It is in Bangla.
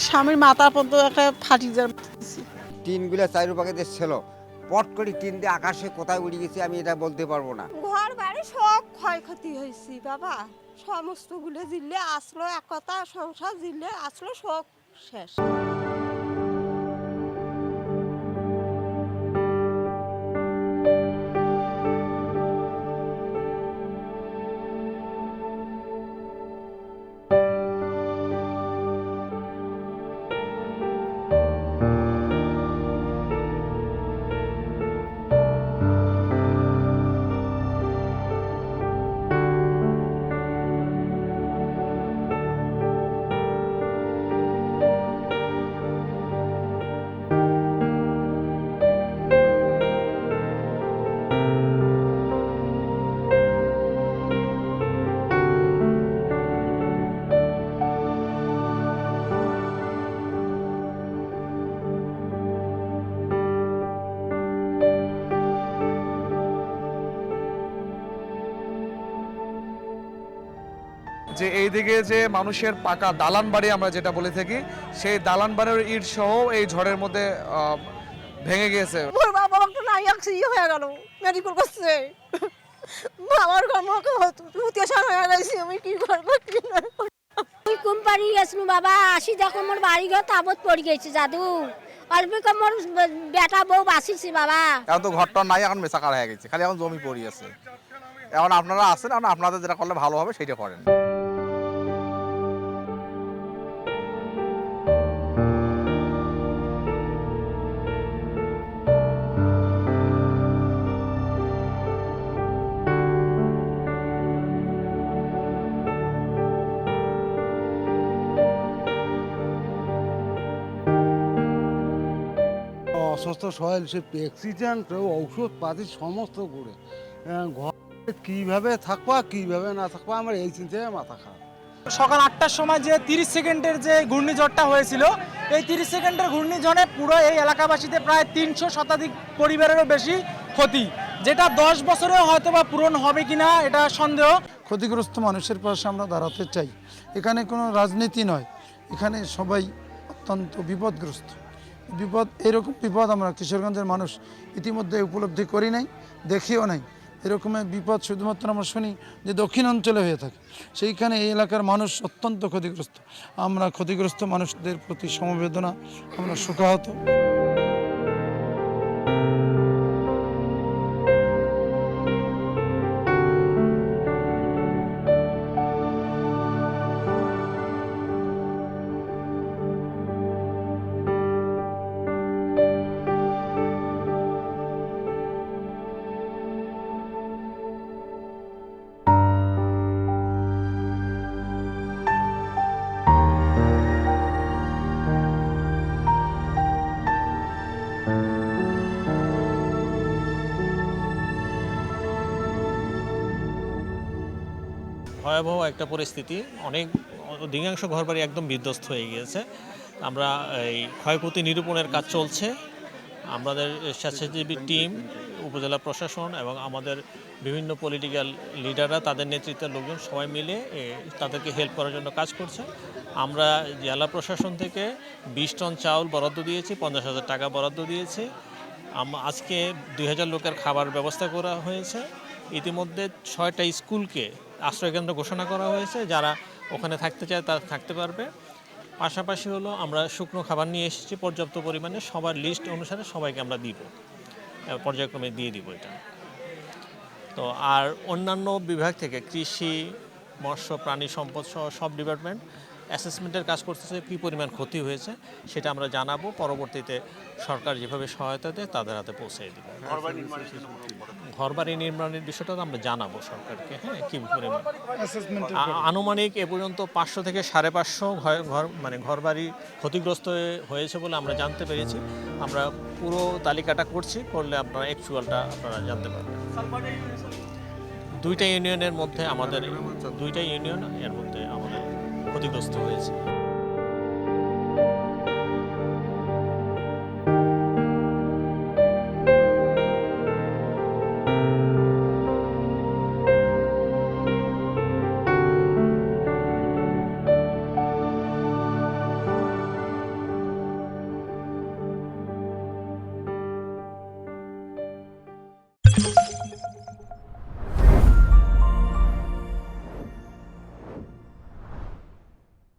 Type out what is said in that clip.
আমার স্বামীর মাথা পর্যন্ত একটা ফাটি যায়। টিনগুলো চাইরু পাখিদের ছিল। পট করে টিন দিয়ে আকাশে কোথায় উড়ে গেছি আমি এটা বলতে পারব না। ঘর বাড়ি সব ক্ষয়ক্ষতি হয়েছি বাবা। সমস্তগুলো জিল্লে আসলো এক কথা সংসার জিল্লে আসলো সব শেষ। যে এইদিকে যে মানুষের পাকা দালান বাড়ি আমরা যেটা বলে থাকি সেই দালান বাড়ির ইট সহ এই ঝড়ের মধ্যে আহ, ভেঙে গিয়েছে। মোর বাবা একটা নাই ইয়ে হয়ে গেল মেডিকেল করছে। হয়ে গেছে আমি কি করব কি কোম্পানি আসনু বাবা আসি দেখো মোর বাড়ি ঘর তাবত পড়ে গেছে জাদু। অল্প মোর বেটা বউ বাসিছি বাবা। এখন তো ঘরটা নাই এখন মেসাকার হয়ে গেছে খালি এখন জমি পড়ি আছে। এখন আপনারা আছেন এখন আপনাদের যেটা করলে ভালো হবে সেটা করেন। অসুস্থ সহেল সে অ্যাক্সিডেন্ট ঔষধ পাতি সমস্ত করে ঘরে কীভাবে থাকবা কীভাবে না থাকবা আমার এই চিন্তায় মাথা খারাপ। সকাল আটটার সময় যে তিরিশ সেকেন্ডের যে ঘূর্ণিঝড়টা হয়েছিল এই তিরিশ সেকেন্ডের ঘূর্ণিঝড়ে পুরো এই এলাকাবাসীতে প্রায় তিনশো শতাধিক পরিবারেরও বেশি ক্ষতি যেটা দশ বছরেও হয়তো বা পূরণ হবে কিনা এটা সন্দেহ। ক্ষতিগ্রস্ত মানুষের পাশে আমরা দাঁড়াতে চাই। এখানে কোনো রাজনীতি নয়। এখানে সবাই অত্যন্ত বিপদগ্রস্ত। বিপদ, এরকম বিপদ আমরা কিশোরগঞ্জের মানুষ ইতিমধ্যে উপলব্ধি করি নাই, দেখিও নাই। এরকমের বিপদ শুধুমাত্র আমরা শুনি যে দক্ষিণ অঞ্চলে হয়ে থাকে। সেইখানে এই এলাকার মানুষ অত্যন্ত ক্ষতিগ্রস্ত। আমরা ক্ষতিগ্রস্ত মানুষদের প্রতি সমবেদনা, আমরা শোকাহত। ভয়াবহ একটা পরিস্থিতি। অনেক, অধিকাংশ ঘরবাড়ি একদম বিধ্বস্ত হয়ে গিয়েছে। আমরা এই ক্ষয়ক্ষতি নিরূপণের কাজ চলছে। আমাদের স্বেচ্ছাসেবী টিম, উপজেলা প্রশাসন এবং আমাদের বিভিন্ন পলিটিক্যাল লিডাররা তাদের নেতৃত্বের লোকজন সবাই মিলে তাদেরকে হেল্প করার জন্য কাজ করছে। আমরা জেলা প্রশাসন থেকে বিশ টন চাউল বরাদ্দ দিয়েছি, পঞ্চাশ হাজার টাকা বরাদ্দ দিয়েছি। আজকে দুই হাজার লোকের খাবার ব্যবস্থা করা হয়েছে। ইতিমধ্যে ছয়টা স্কুলকে আশ্রয়কেন্দ্র ঘোষণা করা হয়েছে, যারা ওখানে থাকতে চায় তারা থাকতে পারবে। পাশাপাশি হলো আমরা শুকনো খাবার নিয়ে এসেছি, পর্যাপ্ত পরিমাণে সবার লিস্ট অনুসারে সবাইকে আমরা দিব। পর্যায়ক্রমে দিয়ে দিব এটা। তো আর অন্যান্য বিভাগ থেকে কৃষি, মৎস্য, প্রাণী সম্পদ সহ সব ডিপার্টমেন্ট অ্যাসেসমেন্টের কাজ করতেছে কী পরিমাণ ক্ষতি হয়েছে সেটা আমরা জানাব। পরবর্তীতে সরকার যেভাবে সহায়তা দেয় তাদের হাতে পৌঁছে দিব। ঘরবাড়ি নির্মাণের বিষয়টা তো আমরা জানাব সরকারকে হ্যাঁ কী পরিমাণ। আনুমানিক এ পর্যন্ত পাঁচশো থেকে সাড়ে পাঁচশো ঘর- মানে ঘর মানে ঘরবাড়ি ক্ষতিগ্রস্ত হয়ে- হয়েছে বলে আমরা জানতে পেরেছি। আমরা পুরো তালিকাটা করছি করলে আপনারা অ্যাকচুয়ালটা আপনারা জানতে পারবেন। দুইটা ইউনিয়নের মধ্যে আমাদের দুইটা ইউনিয়ন এর মধ্যে আমাদের ক্ষতিগ্রস্ত হয়েছে।